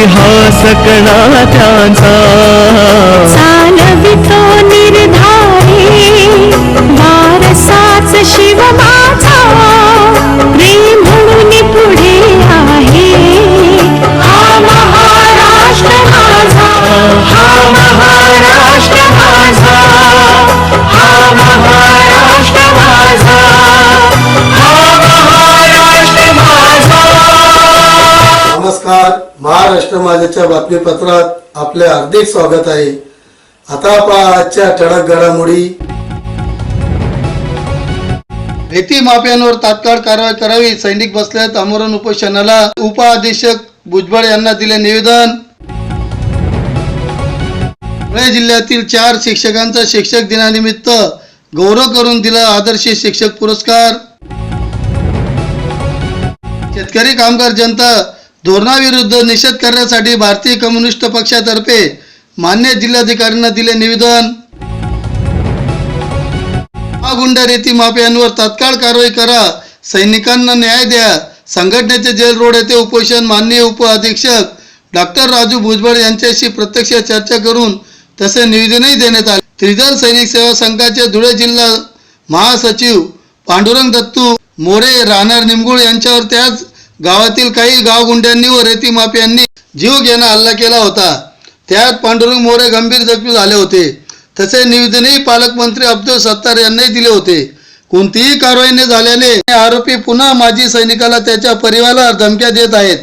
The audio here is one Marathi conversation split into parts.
इतिहास कणा त्यांचा चालवितो निर्धारी वारसाच शिव माझा. प्रेम म्हणून पुढे आहे. हा महाराष्ट्र माझा. हा महाराष्ट्र माझा. हा महाराष्ट्र माझा. हा महाराष्ट्र माझा. नमस्कार. महाराष्ट्र माझ्याच्या बातमीपत्रात आपले हार्दिक स्वागत आहे. आता पहा आजच्या ठळक घडामोडी. रेती माफियांवर तात्काळ कारवाई करावी सैनिक बसल्यात आमरण उपोषणाला. उपअधीक्षक भुजबळ यांना दिले निवेदन. धुळे जिल्ह्यातील चार शिक्षकांचा शिक्षक दिनानिमित्त गौरव करून दिला आदर्श शिक्षक पुरस्कार. शेतकरी कामगार जनता धोरणाविरुद्ध निषेध करण्यासाठी भारतीय कम्युनिस्ट पक्षातर्फे मान्य जिल्हाधिकाऱ्यांना दिले निवेदन. गुंड रेती माफियांवर तात्काळ कारवाई करा. सैनिकांना न्याय द्या. संघटनेचे जेल रोड येथे उपोषण माननीय उप अधीक्षक डॉक्टर राजू भुजबळ यांच्याशी प्रत्यक्ष चर्चा करून तसे निवेदनही देण्यात आले. त्रिदल सैनिक सेवा संघाचे धुळे जिल्हा महासचिव पांडुरंग दत्तू मोरे राहणार निमगुळ यांच्यावर त्याच गावातील काही गावगुंड्यांनी व रेती माफियांनी जीव घेणं हल्ला केला होता. त्यात पांडुरंग मोरे गंभीर जखमी झाले होते. तसे निवेदनही पालकमंत्री अब्दुल सत्तार यांनी दिले होते. कोणतीही कारवाई न झाल्याने आरोपी पुन्हा माजी सैनिकाला त्याच्या परिवाराला धमक्या देत आहेत.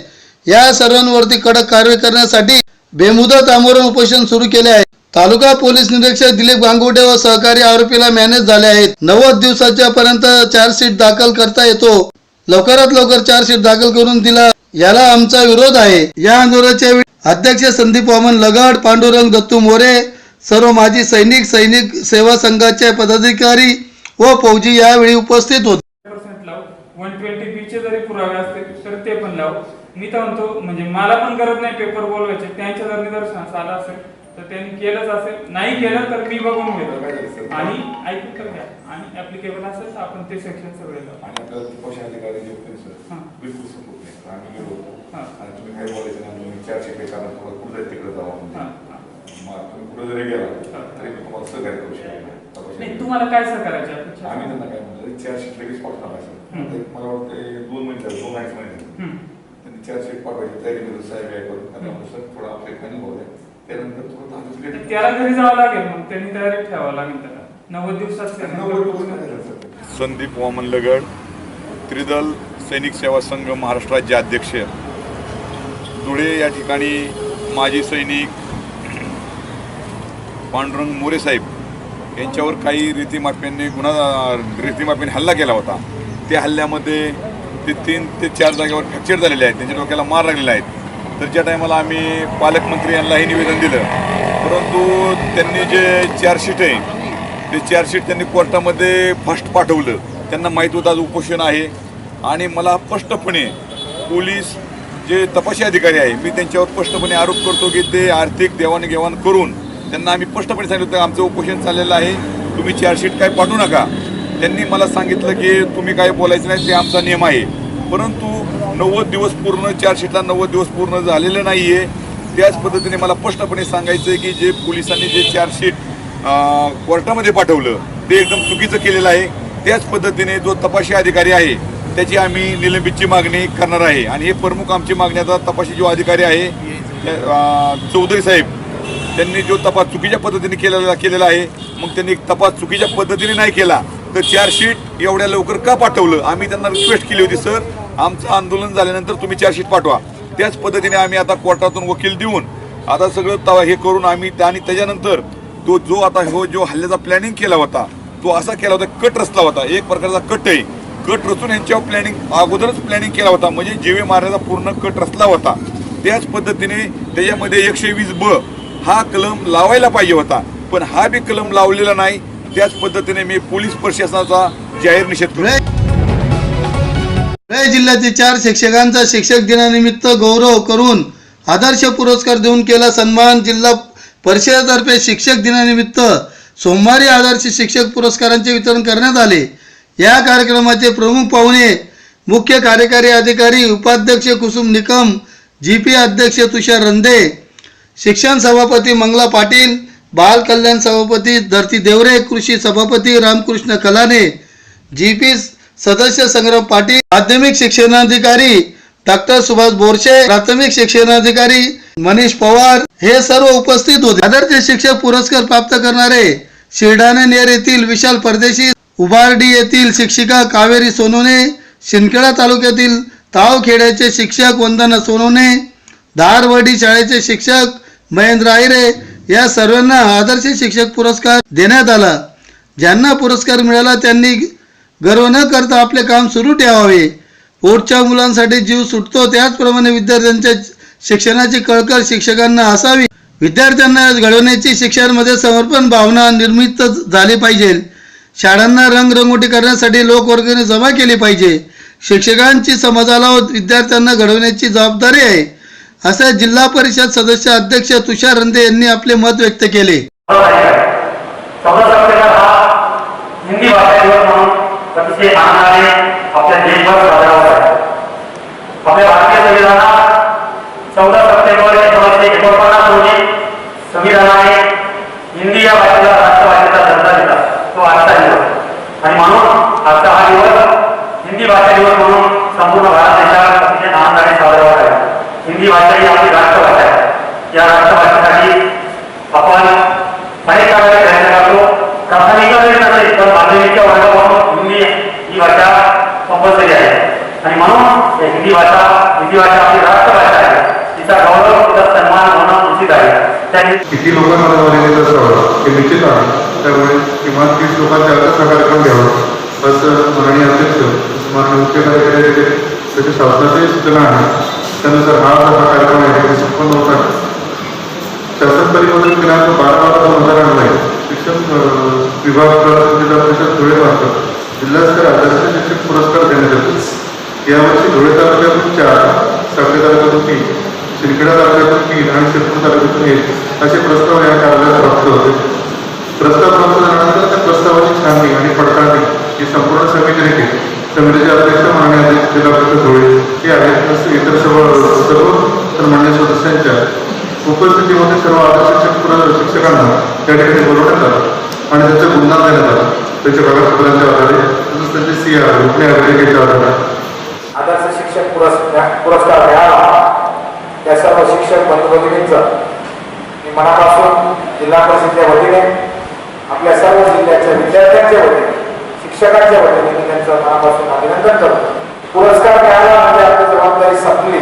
या सर्वांवरती कडक कारवाई करण्यासाठी बेमुदत आमरण उपोषण सुरू केले आहे. तालुका पोलीस निरीक्षक दिलीप गांगुटे व सहकारी आरोपीला मॅनेज झाले आहेत. नव्वद दिवसाच्या पर्यंत चार्जशीट दाखल करता येतो. लवकरात लवकर चार्जशीट दाखल करून दिला. याला आमचा विरोध आहे. या आंदोलनाच्या अध्यक्ष संदीप वामन लगड पांडुरंग दत्तू मोरे सर्व माजी सैनिक सैनिक सेवा संघाचे पदाधिकारी व फौजी यावेळी उपस्थित होते. वन ट्वेंटी बीचे जरी पुरावे असतील तर ते पण लावू. मी तर म्हणतो म्हणजे मला पण गरज नाही पेपर बोलवायचे. त्यांच्या जर निदर्शनास आलं असेल तर त्यांनी केलंच असेल. नाही केलं तर मी बघून घेतो. आणि ऐकून तर घ्या. आणि ऍप्लिकेबल असेल तर आपण ते सेक्शन सगळे आणि आपल्याला पोषणाधिकारी जे होते सर हां. बिलकुल सपोर्ट नाही तर आम्ही गेलो होतो हां. आणि तुम्ही काही बोलायचं नाही तुम्ही चार शिकले कारण तुम्हाला कुठं जाईल तिकडे जावा. मग तुम्ही कुठं जरी गेला. तरी मी तुम्हाला सहकार्य करू शकत नाही. तुम्हाला काय सहकार्याची आम्ही त्यांना काय म्हणलं चार शीट लगेच पाठवणार. सर मला वाटतं दोन महिने झाले दोन अडीच महिने. त्यांनी चार शीट पाठवायची तयारी करून साहेब काय करून त्यांना सर थोडा आपल्या खाली त्यानंतर थोडं त्याला घरी जावं लागेल मग त्यांनी तयारी ठेवावं लागेल नव्वद दिवसात संदीप वामन लगड त्रिदल सैनिक सेवा संघ महाराष्ट्र राज्य अध्यक्ष. धुळे या ठिकाणी माजी सैनिक पांडुरंग मोरे साहेब यांच्यावर काही रीतीमाप्यांनी गुन्हा रीतीमाप्यांनी हल्ला केला होता. त्या हल्ल्यामध्ये ते तीन ते चार जागेवर फ्रॅक्चर झालेले आहेत. त्यांच्या डोक्याला मार लागलेले आहेत तर ज्या टायमाला आम्ही पालकमंत्री यांना हे निवेदन दिलं परंतु त्यांनी जे चार्जशीट आहे ते चार्जशीट त्यांनी कोर्टामध्ये फर्स्ट पाठवलं. त्यांना माहीत होतं आज उपोषण आहे. आणि मला स्पष्टपणे पोलीस जे तपासी अधिकारी आहे मी त्यांच्यावर स्पष्टपणे आरोप करतो की ते आर्थिक देवाणघेवाण करून त्यांना आम्ही स्पष्टपणे सांगितलं होतं आमचं उपोषण चाललेलं आहे. तुम्ही चार्जशीट काय पाठवू नका. त्यांनी मला सांगितलं की तुम्ही काय बोलायचं नाही ते आमचा नियम आहे. परंतु नव्वद दिवस पूर्ण चार्जशीटला नव्वद दिवस पूर्ण झालेलं नाही आहे त्याच पद्धतीने मला स्पष्टपणे सांगायचं आहे की जे पोलिसांनी जे चार्जशीट कोर्टामध्ये पाठवलं. ते एकदम चुकीचं केलेलं आहे. त्याच पद्धतीने जो तपासी अधिकारी आहे त्याची आम्ही निलंबितची मागणी करणार आहे. आणि हे प्रमुख आमची मागणी आता तपासी जो अधिकारी आहे चौधरी साहेब त्यांनी जो तपास चुकीच्या पद्धतीने केलेला केलेला आहे मग त्यांनी तपास चुकीच्या पद्धतीने नाही केला तर चार्जशीट एवढ्या लवकर का पाठवलं? आम्ही त्यांना रिक्वेस्ट केली होती सर आमचं आंदोलन झाल्यानंतर तुम्ही चार्जशीट पाठवा. त्याच पद्धतीने आम्ही आता कोर्टातून वकील देऊन आता सगळं तवा हे करून आम्ही त्या- आणि त्याच्यानंतर तो जो आता हो जो हल्ल्याचा प्लॅनिंग केला होता तो असा केला होता कट रचला होता. एक प्रकारचा कट आहे. कट रचून यांच्यावर प्लॅनिंग अगोदरच प्लॅनिंग केला होता. म्हणजे जीवे मारण्याचा पूर्ण कट रचला होता. त्याच पद्धतीने त्याच्यामध्ये एकशे वीस ब हा कलम लावायला पाहिजे होता. पण हा बी कलम लावलेला नाही. त्याच पद्धतीने मी पोलीस प्रशासनाचा जाहीर निषेध करतो. धुळे जिल्ह्यातील चार शिक्षकांचा शिक्षक दिनानिमित्त गौरव करून आदर्श पुरस्कार देऊन केला सन्मान जिल्हा परिषदेतर्फे शिक्षक दिनानिमित्त सोमवारी आदर्श शिक्षक पुरस्कारांचे वितरण करण्यात आले. या कार्यक्रमाचे प्रमुख पाहुणे मुख्य कार्यकारी अधिकारी उपाध्यक्ष कुसुम निकम जी पी अध्यक्ष तुषार रंधे शिक्षण सभापती मंगला पाटील बाल कल्याण सभापती धरती देवरे कृषी सभापती रामकृष्ण कलाने जी पी सदस्य संग्राम पाटील माध्यमिक शिक्षणाधिकारी डॉक्टर सुभाष बोरशे प्राथमिक शिक्षणाधिकारी मनीष पवार हे सर्व उपस्थित होते. आदर्श शिक्षक पुरस्कार प्राप्त करणारे शिरडाणे नेर येथील विशाल परदेशी उबारडी येथील शिक्षिका कावेरी सोनवणे शिंदखेडा तालुक्यातील तावखेड्याचे शिक्षक वंदना सोनवणे धारवडी शाळेचे शिक्षक महेंद्र आहिरे या सर्वांना आदर्श शिक्षक पुरस्कार देण्यात आला. ज्यांना पुरस्कार मिळाला त्यांनी गर्व न करता आपले काम सुरू ठेवावे. पोटच्या मुलांसाठी जीव सुटतो त्याचप्रमाणे विद्यार्थ्यांच्या शिक्षणाची कळकळ शिक्षकांना असावी. विद्यार्थ्यांना घडवण्याची शिक्षणामध्ये समर्पण भावना निर्मित झाली पाहिजे. शाळांना रंगरंगोटी करण्यासाठी लोकवर्गणी जमा केली पाहिजे. शिक्षकांची समाजाला व विद्यार्थ्यांना घडवण्याची जबाबदारी आहे. असे जिल्हा परिषद सदस्य अध्यक्ष तुषार रंदे यांनी आपले मत व्यक्त केले. हिंदी भाषा दिवस म्हणून अतिशय आनंदाने आपल्या देशभर साजरा होत आहे आपल्या भारतीय संविधानात चौदा सप्टेंबर एकोणीसशे एकोणपन्नास रोजी संविधानाने हिंदी या भाषेला राष्ट्रभाषेचा दर्जा दिला तो आजचा दिवस आणि म्हणून आजचा हा दिवस हिंदी भाषा दिवस म्हणून संपूर्ण भारत देशात अतिशय आनंदाने साजरा होत आहे. हिंदी भाषा ही आपली राष्ट्रभाषा आहे. या राष्ट्रभाषेसाठी आपण अनेक प्रकारे प्रयत्न करतो. प्राथमिक नसेल पण माध्यमिकच्या वर्गापासून हिंदी ही भाषा कंपल्सरी आहे. आणि म्हणून हिंदी भाषा हिंदी भाषा आपली राष्ट्रभाषा आहे. तिचा गौरव तिचा सन्मान होणं उचित आहे. त्यांनी किती लोकांना झालेले निश्चित आहे. त्यामुळे किमान तीस लोकांचे अर्थ कार्यक्रम घ्यावा. असं माननीय अध्यक्ष माननीय मुख्य कार्यकारी त्याच्या शासनाची सूचना आहे. त्यानुसार हा जो कार्यक्रम आहे ते संपन्न होत आहे. शासन परिवर्तन दिनांक बारा बारा दोन हजार आणलाय शिक्षण विभाग जिल्हा परिषद धुळे मार्फत जिल्हास्तरीय आदर्श शिक्षक पुरस्कार देण्यात येतो. यावर्षी धुळे तालुक्यातून चार साखरे तालुक्यातून तीन शिरखेडा तालुक्यातून तीन आणि शिरपूर तालुक्यातून एक असे प्रस्ताव या कार्यालयात प्राप्त होते. प्रस्ताव प्राप्त झाल्यानंतर त्या प्रस्तावाची छाननी आणि पडताळणी ही संपूर्ण समितीने केली समितीचे अध्यक्ष माननीय अध्यक्ष जिल्हा परिषद धुळे हे आहेत. इतर सर्व सर्व तर मान्य सदस्यांच्या उपस्थितीमध्ये सर्व आदर्श शिक्षकांना त्या ठिकाणी बोलवण्यात आलं आणि त्यांचं गुन्हा देण्यात आला त्याच्या कागदपत्रांच्या आधारे तसंच त्यांचे सी आर कुठल्या अभिलेखेच्या आधारे. आदर्श शिक्षक पुरस्कार पुरस्कार मिळाला त्या सर्व शिक्षक बंधू भगिनींचं मी मनापासून जिल्हा परिषदेच्या वतीने आपल्या सर्व जिल्ह्याच्या विद्यार्थ्यांच्या वतीने शिक्षकांच्या वतीने मी त्यांचं मनापासून अभिनंदन करतो. पुरस्कार मिळाला म्हणजे आपली जबाबदारी संपली.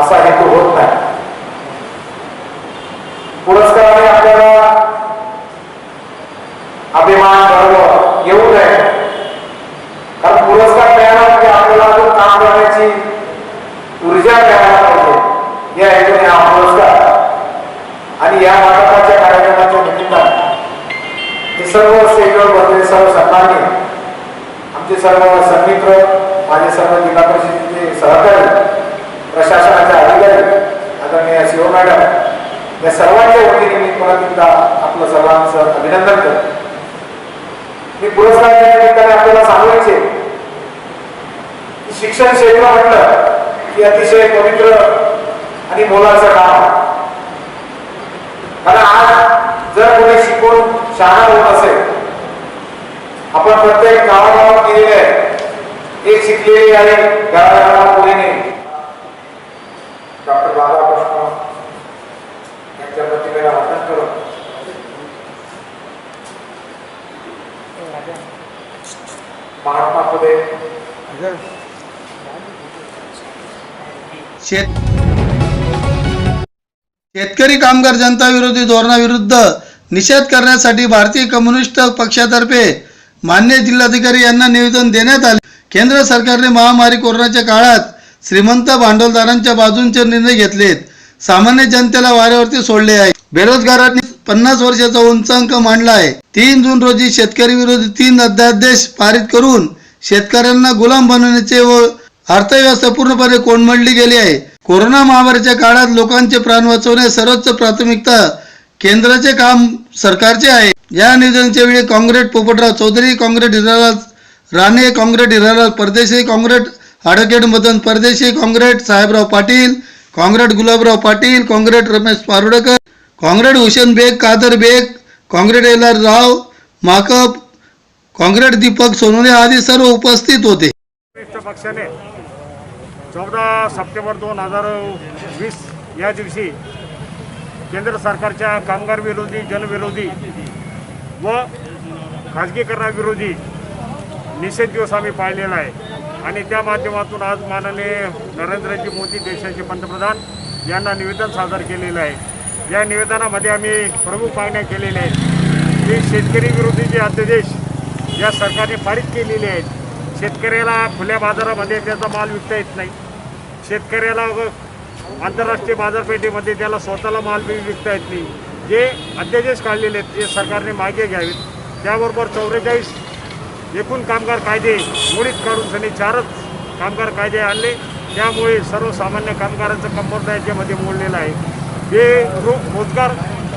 असा हेतू होत नाही. पुरस्कार आपल्याला अभिमान गर्व येऊ नये कारण पुरस्कार मिळाला म्हणजे आपल्याला अजून काम करण्याची ऊर्जा मिळायला पाहिजे या हेतूने हा पुरस्कार आणि या वाटपाच्या कार्यक्रमाच्या निमित्ताने हे सर्व स्टेजवर बसलेले सर्व सन्मान्य आमचे सर्व सन्मित्र माझे सर्व जिल्हा परिषदेचे सहकारी प्रशासनाचे अधिकारी आदरणीय शिव मॅडम या सर्वांच्या वतीने मी परत एकदा आपलं सर्वांचं अभिनंदन करतो. मी पुरस्काराच्या निमित्ताने आपल्याला सांगायचे शिक्षण क्षेत्र म्हटलं की अतिशय पवित्र आणि मोलाचं काम कारण आज जर कोणी शिकून शहाणा होत असेल आपण प्रत्येक गावागावात गेलेले आहे एक शिकलेले आहे. गावागावात डॉक्टर बाबाकृष्ण यांच्या प्रतिमेला वंदन करून. महात्मा फुले. शेतकरी कामगार जनता विरोधी धोरणाविरुद्ध निषेध करण्यासाठी भारतीय कम्युनिस्ट पक्षातर्फे मान्य जिल्हाधिकारी यांना निवेदन देण्यात आले. केंद्र सरकारने महामारी कोरोनाच्या काळात श्रीमंत भांडवलदारांच्या बाजूंचे निर्णय घेतलेत. सामान्य जनतेला वाऱ्यावरती सोडले आहे. बेरोजगारांनी पन्नास वर्षाचा उंचांक मांडला आहे. तीन जून रोजी शेतकरी विरोधी तीन अध्यादेश पारित करून शेतकऱ्यांना गुलाम बनवण्याचे व अर्थव्यवस्था पूर्णपणे कोंडमडली गेली आहे. कोरोना महामारीच्या काळात लोकांचे प्राण वाचवणे सर्वोच्च प्राथमिकता केंद्राचे काम सरकारचे आहे. या निवेदनाच्या वेळी काँग्रेस पोपटराव चौधरी काँग्रेस हिरालाल राणे काँग्रेट हिरालाल परदेशी comrade advocate Madan Pardeshi comrade Sahebrao Patil comrade Gulabrao Patil comrade Ramesh Parudekar comrade Hussain Baig Kadar Baig comrade L R Rao Makap comrade Deepak Sonawane आदी सर्व उपस्थित होते. पक्षाने चौदा सप्टेंबर दोन हजार वीस या दिवशी केंद्र सरकारच्या कामगार विरोधी जनविरोधी व खाजगीकरणाविरोधी निषेध दिवस आम्ही पाळलेला आहे. आणि त्या माध्यमातून आज माननीय नरेंद्रजी मोदी देशाचे पंतप्रधान यांना निवेदन सादर केलेलं आहे. या निवेदनामध्ये आम्ही प्रमुख मागण्या केलेल्या आहेत. की शेतकरी विरोधी जे अध्यादेश या सरकारने पारित केलेले आहेत. शेतकऱ्याला खुल्या बाजारामध्ये त्याचा माल विकता येत नाही. शेतकऱ्याला व आंतरराष्ट्रीय बाजारपेठेमध्ये त्याला स्वतःला माल विकता येत नाही. जे अध्यादेश काढलेले आहेत ते सरकारने मागे घ्यावेत. त्याबरोबर चौवेचाळीस एकूण कामगार कायदे मोडीत काढून सनी चारच कामगार कायदे आणले. त्यामुळे सर्वसामान्य कामगारांचं कंबरदा याच्यामध्ये मोडलेलं आहे. जे रो रोजगार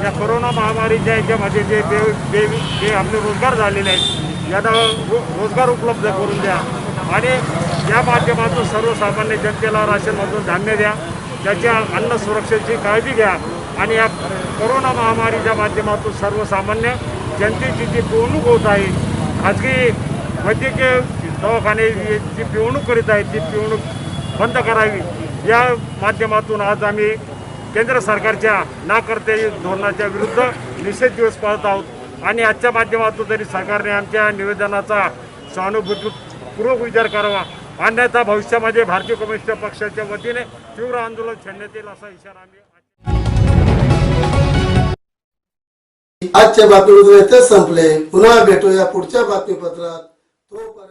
या कोरोना महामारीच्या याच्यामध्ये जे बे बे जे आपले रोजगार झालेले आहेत यांना रो रोजगार उपलब्ध करून द्या. आणि या माध्यमातून सर्वसामान्य जनतेला राशनमधून धान्य द्या. त्याच्या अन्न सुरक्षेची काळजी घ्या. आणि या कोरोना महामारीच्या माध्यमातून सर्वसामान्य जनतेची जी पिवणूक होत आहे खाजगी वैद्यकीय दवाखाने जी पिवणूक करीत आहेत ती पिवणूक बंद करावी. या माध्यमातून आज आम्ही केंद्र सरकारच्या नाकर्ते धोरणाच्या विरुद्ध निषेध दिवस पाळत आहोत. आणि आजच्या माध्यमातून तरी सरकारने आमच्या निवेदनाचा सहानुभूतीपूर्वक विचार करावा अन्यथा भविष्यामध्ये भारतीय कम्युनिस्ट पक्षाच्या वतीने तीव्र आंदोलन छेडण्यात येईल असा इशारा आम्ही आजच्या बातमीपत्र इथेच संपले. पुन्हा भेटूया पुढच्या बातमीपत्रात. hope